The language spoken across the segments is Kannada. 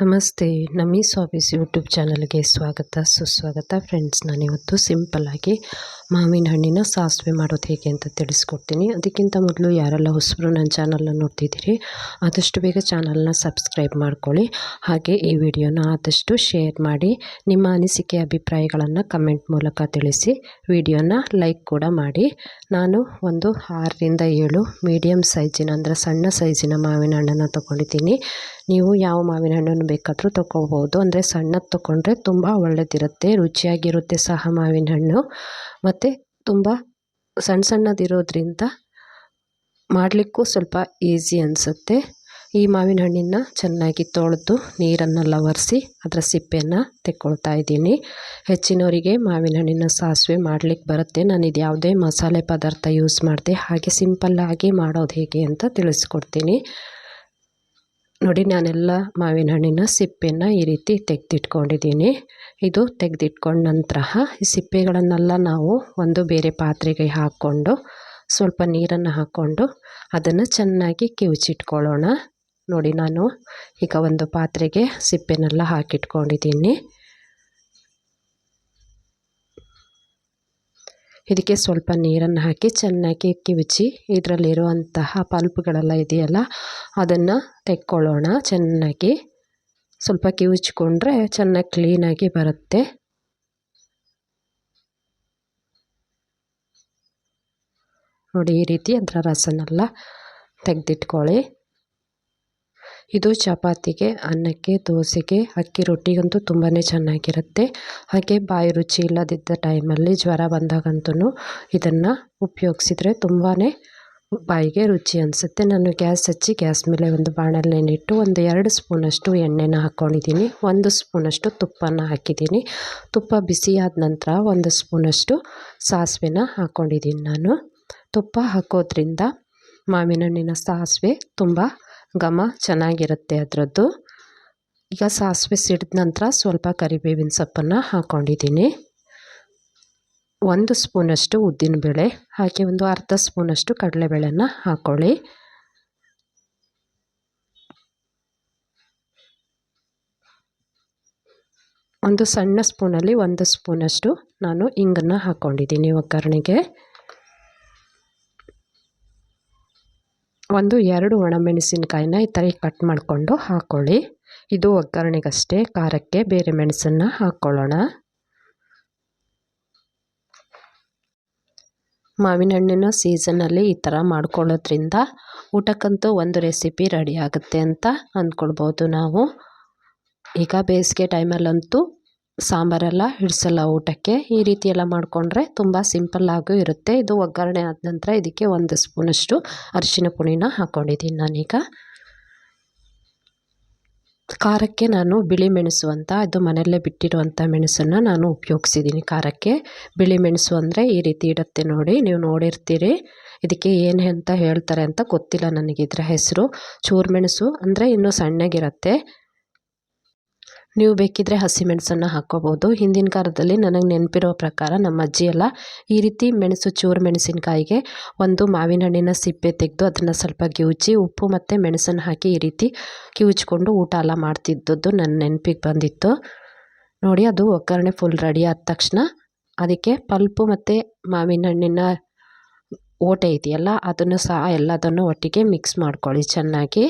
ನಮಸ್ತೆ ನಮಿ ಆಫೀಸ್ ಯೂಟ್ಯೂಬ್ ಚಾನಲ್ಗೆ ಸ್ವಾಗತ ಸುಸ್ವಾಗತ. ಫ್ರೆಂಡ್ಸ್ ನಾನಿವತ್ತು ಸಿಂಪಲ್ಲಾಗಿ ಮಾವಿನ ಹಣ್ಣಿನ ಸಾಸಿವೆ ಮಾಡೋದು ಹೇಗೆ ಅಂತ ತಿಳಿಸ್ಕೊಡ್ತೀನಿ. ಅದಕ್ಕಿಂತ ಮೊದಲು ಯಾರೆಲ್ಲ ಹೊಸಬರು ನನ್ನ ಚಾನಲ್ನ ನೋಡ್ತಿದ್ದೀರಿ, ಆದಷ್ಟು ಬೇಗ ಚಾನಲ್ನ ಸಬ್ಸ್ಕ್ರೈಬ್ ಮಾಡ್ಕೊಳ್ಳಿ. ಹಾಗೆ ಈ ವಿಡಿಯೋನ ಆದಷ್ಟು ಶೇರ್ ಮಾಡಿ, ನಿಮ್ಮ ಅನಿಸಿಕೆ, ಅಭಿಪ್ರಾಯಗಳನ್ನು ಕಮೆಂಟ್ ಮೂಲಕ ತಿಳಿಸಿ, ವಿಡಿಯೋನ ಲೈಕ್ ಕೂಡ ಮಾಡಿ. ನಾನು ಒಂದು ಆರರಿಂದ ಏಳು ಮೀಡಿಯಮ್ ಸೈಜಿನ ಅಂದರೆ ಸಣ್ಣ ಸೈಜಿನ ಮಾವಿನ ಹಣ್ಣನ್ನು ತೊಗೊಂಡಿದ್ದೀನಿ. ನೀವು ಯಾವ ಮಾವಿನ ಹಣ್ಣನ್ನು ಬೇಕಾದರೂ ತೊಗೋಬೋದು. ಅಂದರೆ ಸಣ್ಣದು ತೊಗೊಂಡ್ರೆ ತುಂಬ ಒಳ್ಳೆಯದಿರುತ್ತೆ ರುಚಿಯಾಗಿರುತ್ತೆ ಸಹ ಮಾವಿನ ಹಣ್ಣು. ಮತ್ತು ತುಂಬ ಸಣ್ಣ ಸಣ್ಣದಿರೋದ್ರಿಂದ ಮಾಡಲಿಕ್ಕೂ ಸ್ವಲ್ಪ ಈಸಿ ಅನಿಸುತ್ತೆ. ಈ ಮಾವಿನ ಹಣ್ಣಿನ ಚೆನ್ನಾಗಿ ತೊಳೆದು ನೀರನ್ನೆಲ್ಲ ಒರೆಸಿ ಅದರ ಸಿಪ್ಪೆಯನ್ನು ತೆಕ್ಕೊಳ್ತಾ ಇದ್ದೀನಿ. ಹೆಚ್ಚಿನವರಿಗೆ ಮಾವಿನ ಹಣ್ಣಿನ ಸಾಸಿವೆ ಮಾಡಲಿಕ್ಕೆ ಬರುತ್ತೆ. ನಾನು ಇದು ಯಾವುದೇ ಮಸಾಲೆ ಪದಾರ್ಥ ಯೂಸ್ ಮಾಡಿದೆ ಹಾಗೆ ಸಿಂಪಲ್ಲಾಗಿ ಮಾಡೋದು ಹೇಗೆ ಅಂತ ತಿಳಿಸ್ಕೊಡ್ತೀನಿ. ನೋಡಿ, ನಾನೆಲ್ಲ ಮಾವಿನ ಹಣ್ಣಿನ ಸಿಪ್ಪೆನ ಈ ರೀತಿ ತೆಗೆದಿಟ್ಕೊಂಡಿದ್ದೀನಿ. ಇದು ತೆಗೆದಿಟ್ಕೊಂಡ ನಂತರ ಈ ಸಿಪ್ಪೆಗಳನ್ನೆಲ್ಲ ನಾವು ಒಂದು ಬೇರೆ ಪಾತ್ರೆಗೆ ಹಾಕ್ಕೊಂಡು, ಸ್ವಲ್ಪ ನೀರನ್ನು ಹಾಕ್ಕೊಂಡು ಅದನ್ನು ಚೆನ್ನಾಗಿ ಕಿವುಚಿಟ್ಕೊಳ್ಳೋಣ. ನೋಡಿ, ನಾನು ಈಗ ಒಂದು ಪಾತ್ರೆಗೆ ಸಿಪ್ಪೆನೆಲ್ಲ ಹಾಕಿಟ್ಕೊಂಡಿದ್ದೀನಿ. ಇದಕ್ಕೆ ಸ್ವಲ್ಪ ನೀರನ್ನು ಹಾಕಿ ಚೆನ್ನಾಗಿ ಕಿವುಚಿ ಇದರಲ್ಲಿರುವಂತಹ ಪಲ್ಪ್ಗಳೆಲ್ಲ ಇದೆಯಲ್ಲ, ಅದನ್ನು ತೆಕ್ಕೊಳ್ಳೋಣ. ಚೆನ್ನಾಗಿ ಸ್ವಲ್ಪ ಕಿವುಚ್ಕೊಂಡ್ರೆ ಚೆನ್ನಾಗಿ ಕ್ಲೀನಾಗಿ ಬರುತ್ತೆ. ನೋಡಿ ಈ ರೀತಿ ಅದರ ರಸನೆಲ್ಲ ತೆಗೆದಿಟ್ಕೊಳ್ಳಿ. ಇದು ಚಪಾತಿಗೆ, ಅನ್ನಕ್ಕೆ, ದೋಸೆಗೆ. ಅಕ್ಕಿ ರೊಟ್ಟಿಗಂತೂ ತುಂಬಾ ಚೆನ್ನಾಗಿರುತ್ತೆ. ಹಾಗೆ ಬಾಯಿ ರುಚಿ ಇಲ್ಲದಿದ್ದ ಟೈಮಲ್ಲಿ ಜ್ವರ ಬಂದಾಗಂತೂ ಇದನ್ನು ಉಪಯೋಗಿಸಿದ್ರೆ ತುಂಬಾ ಬಾಯಿಗೆ ರುಚಿ ಅನಿಸುತ್ತೆ. ನಾನು ಗ್ಯಾಸ್ ಹಚ್ಚಿ ಗ್ಯಾಸ್ ಮೇಲೆ ಒಂದು ಬಾಣಲೆನಿಟ್ಟು ಒಂದು ಎರಡು ಸ್ಪೂನಷ್ಟು ಎಣ್ಣೆನ ಹಾಕ್ಕೊಂಡಿದ್ದೀನಿ ಒಂದು ಸ್ಪೂನಷ್ಟು ತುಪ್ಪನ ಹಾಕಿದ್ದೀನಿ. ತುಪ್ಪ ಬಿಸಿಯಾದ ನಂತರ ಒಂದು ಸ್ಪೂನಷ್ಟು ಸಾಸಿವೆನ ಹಾಕ್ಕೊಂಡಿದ್ದೀನಿ ನಾನು. ತುಪ್ಪ ಹಾಕೋದ್ರಿಂದ ಮಾವಿನ ಹಣ್ಣಿನ ಸಾಸಿವೆ ತುಂಬ ಘಮ ಚೆನ್ನಾಗಿರುತ್ತೆ ಅದರದ್ದು. ಈಗ ಸಾಸಿವೆ ಸಿಡಿದ ನಂತರ ಸ್ವಲ್ಪ ಕರಿಬೇವಿನ ಸೊಪ್ಪನ್ನು ಹಾಕ್ಕೊಂಡಿದ್ದೀನಿ ಒಂದು ಸ್ಪೂನಷ್ಟು ಉದ್ದಿನಬೇಳೆ ಹಾಗೆ ಒಂದು ಅರ್ಧ ಸ್ಪೂನಷ್ಟು ಕಡಲೆಬೇಳೆನ ಹಾಕ್ಕೊಳ್ಳಿ ಒಂದು ಸಣ್ಣ ಸ್ಪೂನಲ್ಲಿ ಒಂದು ಸ್ಪೂನಷ್ಟು ನಾನು ಇಂಗನ್ನು ಹಾಕ್ಕೊಂಡಿದ್ದೀನಿ ಒಗ್ಗರಣೆಗೆ. ಒಂದು ಎರಡು ಒಣಮೆಣಸಿನ್ಕಾಯಿನ ಈ ಥರ ಕಟ್ ಮಾಡಿಕೊಂಡು ಹಾಕ್ಕೊಳ್ಳಿ ಇದು ಒಗ್ಗರಣೆಗಷ್ಟೇ, ಖಾರಕ್ಕೆ ಬೇರೆ ಮೆಣಸನ್ನು ಹಾಕ್ಕೊಳ್ಳೋಣ ಮಾವಿನ ಹಣ್ಣಿನ ಸೀಸನಲ್ಲಿ ಈ ಥರ ಮಾಡ್ಕೊಳ್ಳೋದ್ರಿಂದ ಊಟಕ್ಕಂತೂ ಒಂದು ರೆಸಿಪಿ ರೆಡಿ ಆಗುತ್ತೆ ಅಂತ ಅಂದ್ಕೊಳ್ಬೋದು ನಾವು. ಈಗ ಬೇಸಿಗೆ ಟೈಮಲ್ಲಂತೂ ಸಾಂಬಾರೆಲ್ಲ ಹಿಡಿಸಲ್ಲ ಊಟಕ್ಕೆ. ಈ ರೀತಿ ಎಲ್ಲ ಮಾಡಿಕೊಂಡ್ರೆ ತುಂಬ ಸಿಂಪಲ್ಲಾಗೂ ಇರುತ್ತೆ. ಇದು ಒಗ್ಗರಣೆ ಆದ ನಂತರ ಇದಕ್ಕೆ ಒಂದು ಸ್ಪೂನಷ್ಟು ಅರಿಶಿನ ಪುಡಿನ ಹಾಕ್ಕೊಂಡಿದ್ದೀನಿ ನಾನೀಗ. ಖಾರಕ್ಕೆ ನಾನು ಬಿಳಿ ಮೆಣಸು ಅಂತ ಇದು ಮನೆಯಲ್ಲೇ ಬಿಟ್ಟಿರುವಂಥ ಮೆಣಸನ್ನು ನಾನು ಉಪಯೋಗಿಸಿದ್ದೀನಿ ಖಾರಕ್ಕೆ. ಬಿಳಿ ಮೆಣಸು ಅಂದರೆ ಈ ರೀತಿ ಇಡುತ್ತೆ ನೋಡಿ, ನೀವು ನೋಡಿರ್ತೀರಿ. ಇದಕ್ಕೆ ಏನು ಅಂತ ಹೇಳ್ತಾರೆ ಅಂತ ಗೊತ್ತಿಲ್ಲ ನನಗೆ ಹೆಸರು. ಚೂರು ಮೆಣಸು ಅಂದರೆ ಇನ್ನೂ ಸಣ್ಣಗಿರುತ್ತೆ. ನೀವು ಬೇಕಿದ್ದರೆ ಹಸಿಮೆಣಸನ್ನು ಹಾಕ್ಕೋಬೋದು ಹಿಂದಿನ ಕಾಲದಲ್ಲಿ ನನಗೆ ನೆನಪಿರೋ ಪ್ರಕಾರ ನಮ್ಮ ಅಜ್ಜಿ ಎಲ್ಲ ಈ ರೀತಿ ಮೆಣಸು, ಚೂರು ಮೆಣಸಿನಕಾಯಿಗೆ ಒಂದು ಮಾವಿನ ಹಣ್ಣಿನ ಸಿಪ್ಪೆ ತೆಗೆದು ಅದನ್ನು ಸ್ವಲ್ಪ ಕಿವುಚಿ ಉಪ್ಪು ಮತ್ತು ಮೆಣಸನ್ನು ಹಾಕಿ ಈ ರೀತಿ ಕಿವುಚ್ಕೊಂಡು ಊಟ ಎಲ್ಲ ಮಾಡ್ತಿದ್ದದ್ದು ನನ್ನ ನೆನಪಿಗೆ ಬಂದಿತ್ತು. ನೋಡಿ, ಅದು ಒಗ್ಗರಣೆ ಫುಲ್ ರೆಡಿ ಆದ ತಕ್ಷಣ ಅದಕ್ಕೆ ಪಲ್ಪು ಮತ್ತು ಮಾವಿನ ಹಣ್ಣಿನ ಓಟೆ ಇದೆಯಲ್ಲ, ಅದನ್ನು ಸಹ ಎಲ್ಲದನ್ನು ಒಟ್ಟಿಗೆ ಮಿಕ್ಸ್ ಮಾಡ್ಕೊಳ್ಳಿ ಚೆನ್ನಾಗಿ.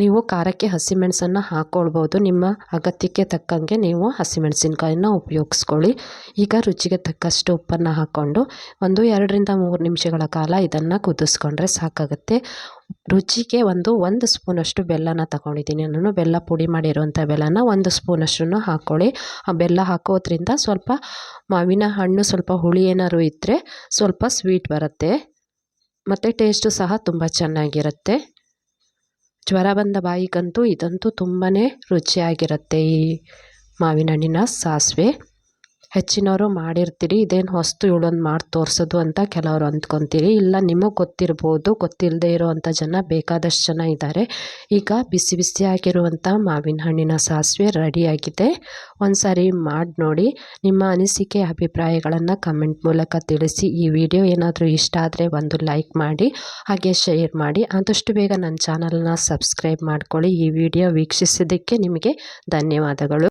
ನೀವು ಖಾರಕ್ಕೆ ಹಸಿಮೆಣಸನ್ನು ಹಾಕ್ಕೊಳ್ಬೋದು ನಿಮ್ಮ ಅಗತ್ಯಕ್ಕೆ ತಕ್ಕಂಗೆ ನೀವು ಹಸಿಮೆಣಸಿನ್ಕಾಯಿನ ಉಪಯೋಗಿಸ್ಕೊಳ್ಳಿ. ಈಗ ರುಚಿಗೆ ತಕ್ಕಷ್ಟು ಉಪ್ಪನ್ನು ಹಾಕ್ಕೊಂಡು ಒಂದು ಎರಡರಿಂದ ಮೂರು ನಿಮಿಷಗಳ ಕಾಲ ಇದನ್ನು ಕುದಿಸ್ಕೊಂಡ್ರೆ ಸಾಕಾಗುತ್ತೆ. ರುಚಿಗೆ ಒಂದು ಒಂದು ಸ್ಪೂನಷ್ಟು ಬೆಲ್ಲನ ತಗೊಂಡಿದ್ದೀನಿ. ನಾನು ಬೆಲ್ಲ ಪುಡಿ ಮಾಡಿರುವಂಥ ಬೆಲ್ಲನ ಒಂದು ಸ್ಪೂನಷ್ಟನ್ನು ಹಾಕ್ಕೊಳ್ಳಿ ಆ ಬೆಲ್ಲ ಹಾಕೋದ್ರಿಂದ ಸ್ವಲ್ಪ ಮಾವಿನ ಹಣ್ಣು, ಸ್ವಲ್ಪ ಹುಳಿ ಏನಾದ್ರು ಇದ್ದರೆ ಸ್ವಲ್ಪ ಸ್ವೀಟ್ ಬರುತ್ತೆ. ಮತ್ತು ಟೇಸ್ಟು ಸಹ ತುಂಬ ಚೆನ್ನಾಗಿರುತ್ತೆ. ಜ್ವರ ಬಂದ ಬಾಯಿಗಂತೂ ಇದಂತೂ ತುಂಬಾ ರುಚಿಯಾಗಿರುತ್ತೆ ಈ ಮಾವಿನ ಹಣ್ಣಿನ ಸಾಸಿವೆ. ಹೆಚ್ಚಿನವರು ಮಾಡಿರ್ತೀರಿ, ಇದೇನು ಹೊಸ್ತು ಇವಳೊಂದು ಮಾಡಿ ತೋರಿಸೋದು ಅಂತ ಕೆಲವರು ಅಂದ್ಕೊತೀರಿ. ಇಲ್ಲ, ನಿಮಗೆ ಗೊತ್ತಿರ್ಬೋದು ಗೊತ್ತಿಲ್ಲದೆ ಇರೋವಂಥ ಜನ ಬೇಕಾದಷ್ಟು ಜನ ಇದ್ದಾರೆ ಈಗ ಬಿಸಿ ಬಿಸಿ ಆಗಿರುವಂಥ ಮಾವಿನ ಹಣ್ಣಿನ ಸಾಸಿವೆ ರೆಡಿಯಾಗಿದೆ ಒಂದು ಸಾರಿ ಮಾಡಿ ನೋಡಿ, ನಿಮ್ಮ ಅನಿಸಿಕೆ ಅಭಿಪ್ರಾಯಗಳನ್ನು ಕಮೆಂಟ್ ಮೂಲಕ ತಿಳಿಸಿ. ಈ ವಿಡಿಯೋ ಏನಾದರೂ ಇಷ್ಟ ಆದರೆ ಒಂದು ಲೈಕ್ ಮಾಡಿ, ಹಾಗೆ ಶೇರ್ ಮಾಡಿ. ಆದಷ್ಟು ಬೇಗ ನನ್ನ ಚಾನಲ್ನ ಸಬ್ಸ್ಕ್ರೈಬ್ ಮಾಡ್ಕೊಳ್ಳಿ. ಈ ವಿಡಿಯೋ ವೀಕ್ಷಿಸಿದ್ದಕ್ಕೆ ನಿಮಗೆ ಧನ್ಯವಾದಗಳು.